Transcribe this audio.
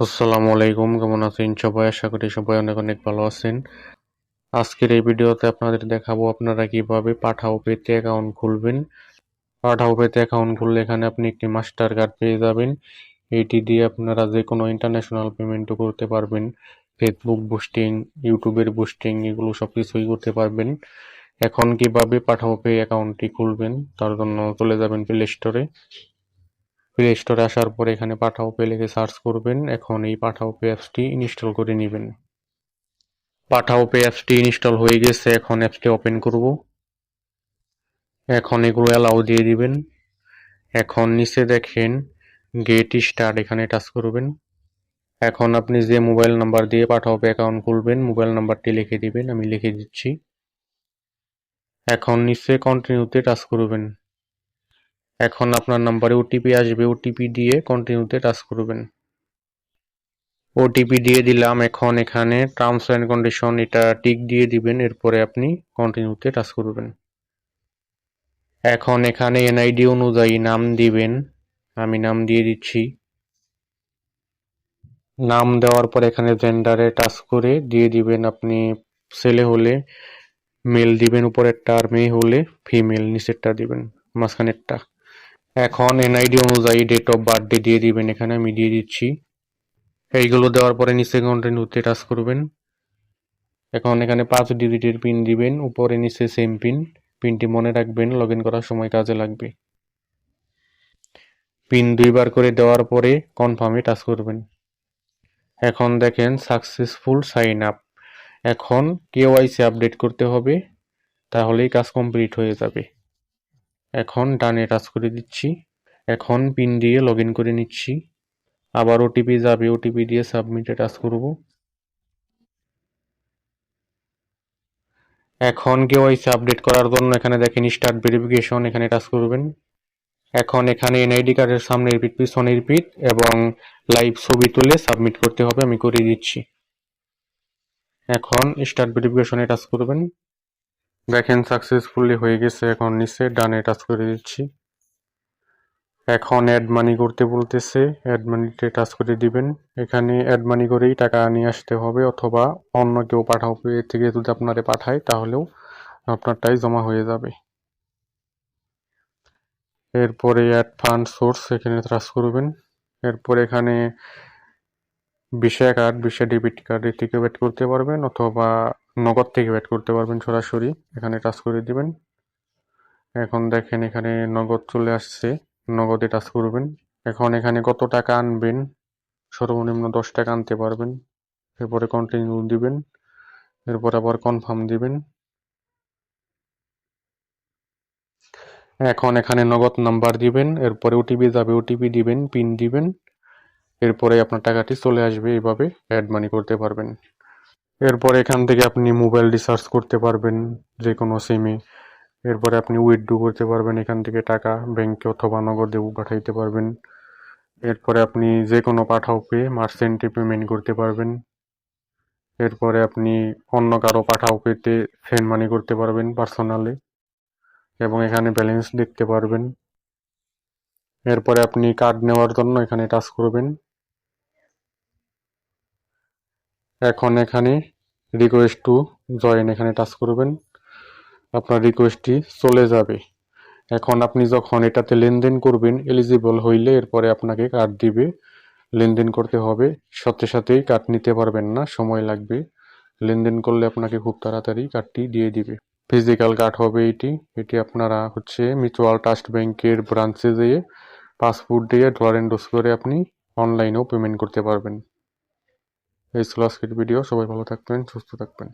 আসসালামু আলাইকুম, কেমন আছেন সবাই? আশা করি সবাই অনেক অনেক ভালো আছেন। আজকের এই ভিডিওতে আপনাদের দেখাবো আপনারা কীভাবে পাঠাও পেতে অ্যাকাউন্ট খুলবেন। পাঠাও পেতে অ্যাকাউন্ট খুললে এখানে আপনি একটি মাস্টার কার্ড পেয়ে যাবেন। এটি দিয়ে আপনারা যে কোনো ইন্টারন্যাশনাল পেমেন্টও করতে পারবেন। ফেসবুক বুস্টিং ইউটিউবের বুস্টিং এগুলো সব কিছুই করতে পারবেন। এখন কীভাবে পাঠাও পে অ্যাকাউন্টটি খুলবেন, তার জন্য চলে যাবেন প্লে স্টোরে প্লে স্টোরে আসার পর এখানে পাঠাও পে লিখে সার্চ করবেন। এখন এই পাঠাও পে অ্যাপসটি ইনস্টল করে নেবেন। পাঠাও পে অ্যাপসটি ইনস্টল হয়ে গেছে। এখন অ্যাপসটি ওপেন করব। এখন এগুলো অ্যালাউ দিয়ে দিবেন। এখন নিচে দেখেন গেট স্টার্ট এখানে টাচ করবেন। এখন আপনি যে মোবাইল নাম্বার দিয়ে পাঠাও পে অ্যাকাউন্ট খুলবেন মোবাইল নাম্বারটি লিখে দিবেন। আমি লিখে দিচ্ছি। এখন নিচে কন্টিনিউতে টাচ করবেন। এখন আপনার নাম্বারে ওটিপি আসবে ওটিপি দিয়ে কন্টিনিউতে টাচ করবেন। ওটিপি দিয়ে দিলাম, এখন এখানে টার্মস অ্যান্ড কন্ডিশন এটা টিক দিয়ে দিবেন, এরপরে আপনি কন্টিনিউতে টাচ করবেন। এখন এখানে এনআইডি অনুযায়ী নাম দিবেন, আমি নাম দিয়ে দিচ্ছি। নাম দেওয়ার পর এখানে জেন্ডারে টাচ করে দিয়ে দিবেন আপনি ছেলে হলে মেল দিবেন উপরেরটা আর মেয়ে হলে ফিমেল নিচেরটা দিবেন, মাঝখানেরটা। এখন এনআইডি অনুযায়ী ডেট অফ বার্থডে দিয়ে দিবেন, এখানে আমি দিয়ে দিচ্ছি। এইগুলো দেওয়ার পরে নিচে কন্টিনিউতে টাচ করবেন। এখন এখানে পাঁচ ডিজিটের পিন দিবেন, উপরে নিচে সেম পিন পিনটি মনে রাখবেন লগ করার সময় কাজে লাগবে। পিন দুইবার করে দেওয়ার পরে কনফার্মে টাচ করবেন। এখন দেখেন সাকসেসফুল সাইন আপ এখন কেওয়াইসি আপডেট করতে হবে, তাহলেই কাজ কমপ্লিট হয়ে যাবে। এখন ডানে টাচ করে দিচ্ছি। এখন পিন দিয়ে লগ করে নিচ্ছি। আবার ওটিপি যাবে ওটিপি দিয়ে সাবমিটে টাচ করব। এখন কেওয়াইসি আপডেট করার জন্য এখানে দেখেন স্টার্ট ভেরিফিকেশন এখানে টাচ করবেন। এখন এখানে এনআইডি কার্ডের সামনে রিপিট পিছনে রিপিট এবং লাইভ ছবি তুলে সাবমিট করতে হবে, আমি করে দিচ্ছি। এখন স্টার্ট ভেরিফিকেশনে টাচ করবেন। দেখেন সাকসেসফুলি হয়ে গেছে। এখন নিচে ডানে টাচ করে দিচ্ছি। এখন অ্যাড মানি করতে বলতেছে। অ্যাড মানিতে টাচ করে দিবেন। এখানে অ্যাড মানি করেই টাকা নিয়ে আসতে হবে অথবা অন্য কেউ পাঠাও এর থেকে যদি আপনারে পাঠায়, তাহলেও আপনারটাই জমা হয়ে যাবে। এরপরে অ্যাড ফান্ড সোর্স এখানে টাচ করবেন। এরপর এখানে Visa card Visa debit card থেকে অ্যাড করতে পারবেন অথবা নগদ থেকে অ্যাড করতে পারবেন সরাসরি। এখানে টাচ করে দিবেন। এখন দেখেন এখানে নগদ চলে আসছে। নগদে টাচ করবেন। এখন এখানে কত টাকা আনবেন? সর্বনিম্ন দশ টাকা আনতে পারবেন। এরপরে কন্টিনিউ দিবেন। এরপর আবার কনফার্ম দিবেন। এখন এখানে নগদ নাম্বার দিবেন। এরপরে ওটিপি যাবে। ওটিপি দিবেন পিন দিবেন। এরপরে আপনার টাকাটি চলে আসবে এইভাবে অ্যাড মানি করতে পারবেন। এরপর এখান থেকে আপনি মোবাইল রিচার্জ করতে পারবেন যে কোনো সিমে এরপরে আপনি উইথড্রো করতে পারবেন এখান থেকে টাকা ব্যাংকে অথবা নগদে পাঠাইতে পারবেন। এরপরে আপনি যে কোনো পাঠাও পেয়ে মার্চেন্টে পেমেন্ট করতে পারবেন। এরপরে আপনি অন্য কারও পাঠাও পেতে সেন্ড মানি করতে পারবেন পার্সোনালি এবং এখানে ব্যালেন্স দেখতে পারবেন। এরপরে আপনি কার্ড নেওয়ার জন্য এখানে টাচ করবেন। এখন এখানে রিকোয়েস্ট টু জয়েন এখানে টাচ করবেন। আপনার রিকোয়েস্টটি চলে যাবে। এখন আপনি যখন এটাতে লেনদেন করবেন এলিজিবল হইলে এরপরে আপনাকে কার্ড দিবে। লেনদেন করতে হবে, সাথে সাথেই কার্ড নিতে পারবেন না, সময় লাগবে। লেনদেন করলে আপনাকে খুব তাড়াতাড়ি কার্ডটি দিয়ে দিবে। ফিজিক্যাল কার্ড হবে এটি। এটি আপনারা হচ্ছে মিউচুয়াল ট্রাস্ট ব্যাংকের ব্রাঞ্চে যেয়ে পাসপোর্ট দিয়ে ডলার এন্ডোস করে আপনি অনলাইনেও পেমেন্ট করতে পারবেন। এই ছিল আজকের ভিডিও সবাই ভালো থাকবেন সুস্থ থাকবেন।